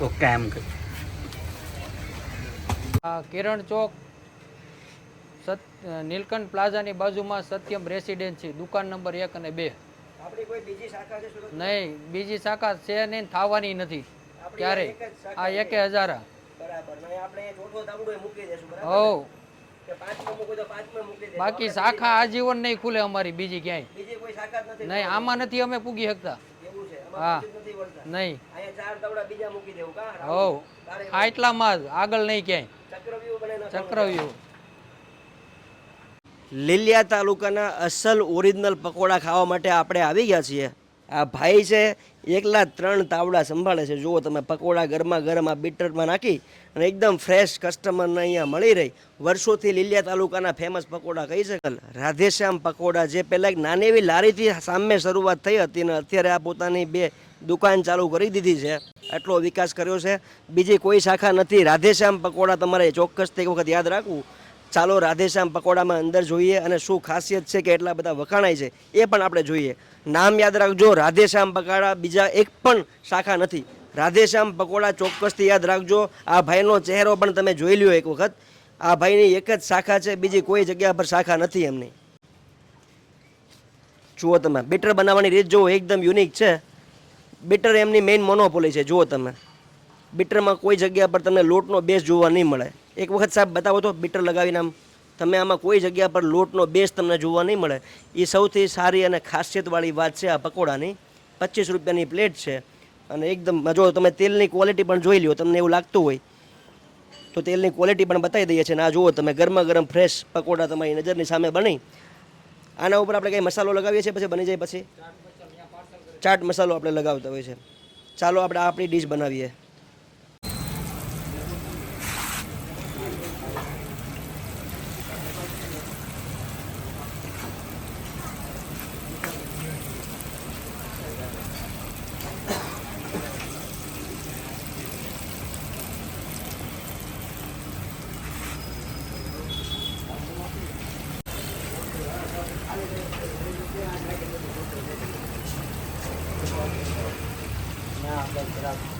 Okay એમ કિરણ ચોક સત નીલકંઠ પ્લાઝાની બાજુમાં Satyam residency દુકાન નંબર એક અને બે. આપણી કોઈ બીજી શાખા છે નહીં બીજી શાખા છે નહીં થવાની નથી. ક્યારે આ એકે હજારા બરાબર. ને આપણે અહીંયા ચોથો તાંબડો મૂકી દેશું બરાબર? હો કે પાંચમો મૂકો તો પાંચમો મૂકી દેશું બાકી શાખા આજીવન નહીં ખુલે અમારી બીજી ક્યાંય. બીજી કોઈ શાખા જ નથી નહીં આમાં નથી અમે પૂગી શકતા. હા. નહીં. અહીંયા ચાર તાવડા બીજા મૂકી દેવું કા? હો આ એટલામાં જ આગળ નહીં ક્યાંય. ચક્રવ્યૂહ. લીલિયા તાલુકાના અસલ ઓરિજિનલ પકોડા ખાવા માટે આપણે આવી ગયા છીએ. આ ભાઈ છે, એકલા ત્રણ તાવડા સંભાળે છે. જુઓ તમે, પકોડા ગરમા ગરમ બીટરમાં નાખી અને એકદમ ફ્રેશ કસ્ટમરને અહીંયા મળી રહી. વર્ષોથી લીલિયા તાલુકાના ફેમસ પકોડા કહી શકે રાધેશ્યામ પકોડા જે પહેલાં એક નાની એવી લારીથી સામે શરૂઆત થઈ હતી અને અત્યારે આ પોતાની બે દુકાન ચાલુ કરી દીધી છે. એટલો વિકાસ કર્યો છે. બીજી કોઈ શાખા નથી. રાધેશ્યામ પકોડા તમારે ચોક્કસથી એક વખત યાદ રાખવું. ચાલો રાધેશ્યામ પકોડામાં અંદર જોઈએ અને શું ખાસિયત છે કે એટલા બધા વખાણાય છે એ પણ આપણે જોઈએ. નામ યાદ રાખજો, રાધેશ્યામ પકોડા બીજા એક પણ શાખા નથી. રાધેશ્યામ પકોડા ચોક્કસથી યાદ રાખજો. આ ભાઈનો ચહેરો પણ તમે જોઈ લ્યો એક વખત. આ ભાઈની એક જ શાખા છે, બીજી કોઈ જગ્યા પર શાખા નથી એમની. જુઓ તમે, બેટર બનાવવાની રીત જુઓ, એકદમ યુનિક છે. બેટર એમની મેઇન મોનોપોલી છે, જુઓ તમે. બીટરમાં કોઈ જગ્યા પર તમને લોટનો બેસ જોવા નહીં મળે. એક વખત સાહેબ બતાવો તો બીટર લગાવીને આમ. તમે આમાં કોઈ જગ્યા પર લોટનો બેઝ તમને જોવા નહીં મળે. એ સૌથી સારી અને ખાસિયતવાળી વાત છે આ પકોડાની. પચીસ રૂપિયાની પ્લેટ છે. અને એકદમ, જો તમે તેલની ક્વોલિટી પણ જોઈ લ્યો, તમને એવું લાગતું હોય, તો તેલની ક્વોલિટી પણ બતાવી દઈએ છીએ. અને આ જુઓ, તમે ગરમા ગરમ ફ્રેશ પકોડા તમારી નજરની સામે બની. આના ઉપર આપણે કંઈ મસાલો લગાવીએ છીએ પછી, બની જાય પછી? ચાટ મસાલો આપણે લગાવતા હોય છે. ચાલો આપણે આપણી ડીશ બનાવીએ. Gracias.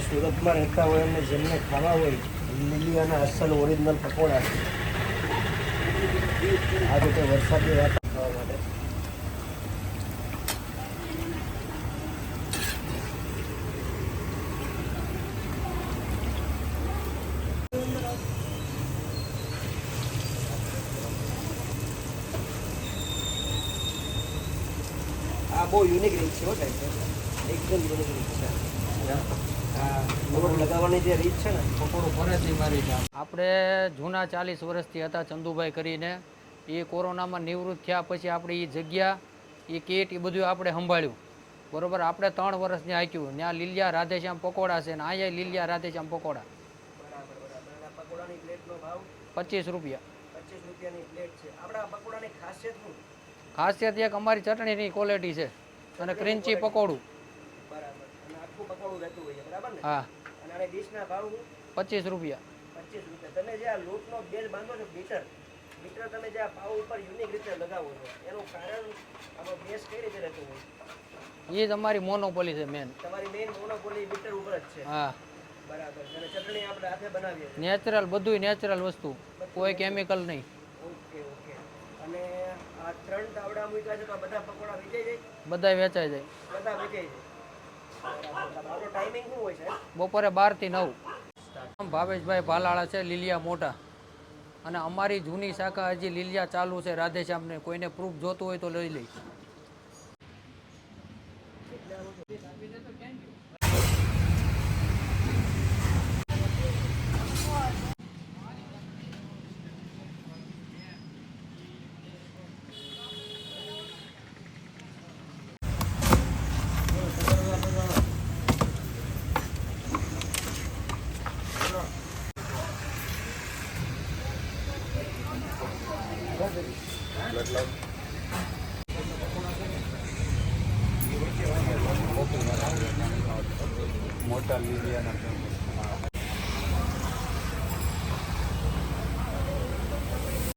સુરતમાં રહેતા હોય અને જેમને ખાવા હોય લીલી અને અસલ ઓરિજિનલ પકોડા આ રીતે વરસાદની વાત ખાવા માટે આ બહુ યુનિક રીત છે હો એકદમ યુનિક રીત છે. આપણે જૂના ચાલીસ વર્ષથી હતા ચંદુભાઈ કરીને. એ કોરોનામાં નિવૃત્ત થયા પછી આપણી એ જગ્યા એ કેટ એ બધું આપણે સંભાળ્યું. બરોબર આપણે ત્રણ વર્ષ ત્યાં હાક્યું ત્યાં લીલિયા રાધેશ્યામ પકોડા છે ને અહીંયા લીલિયા રાધેશ્યામ પકોડા. પચીસ રૂપિયા. પચીસ રૂપિયાની પ્લેટ છે. આપણા પકોડાની ખાસિયત ખાસિયત એક અમારી ચટણીની ક્વોલિટી છે. અને ક્રિન્ચી પકોડું. આખું પકોડું રહેતું હોય છે બરાબર ને? હા. અને આની ડીશના ભાવ શું? પચીસ રૂપિયા. પચીસ રૂપિયા. તમે જે આ લોટનો બેઝ બાંધો છો મીટર મીટર તમે જે આ ભાવ ઉપર યુનિક રીતે લગાવો છો એનું કારણ આનો બેઝ કઈ રીતે રહેતું હોય? એ જ અમારી મોનોપોલી છે મેન તમારી મેન મોનોપોલી મીટર ઉપર જ છે? હા. બરાબર અને ચટણી આપણે હાથે બનાવીએ નેચરલ બધું નેચરલ વસ્તુ. કોઈ કેમિકલ નહીં. Okay okay. અને આ ત્રણ તાવડા મૂક્યા છે તો બધા પકોડા વેચાઈ જાય? બધા વેચાઈ જાય. બધા વેચાઈ જાય. બપોરે બારથી નવ. ભાવેશભાઈ ભાલાળા છે, લીલિયા મોટા. અને અમારી જૂની શાખા હજી લીલિયા ચાલુ છે, રાધેશ્યામને કોઈને પ્રૂફ જોતું હોય તો લઈ લઈ મોટા લીલિયાના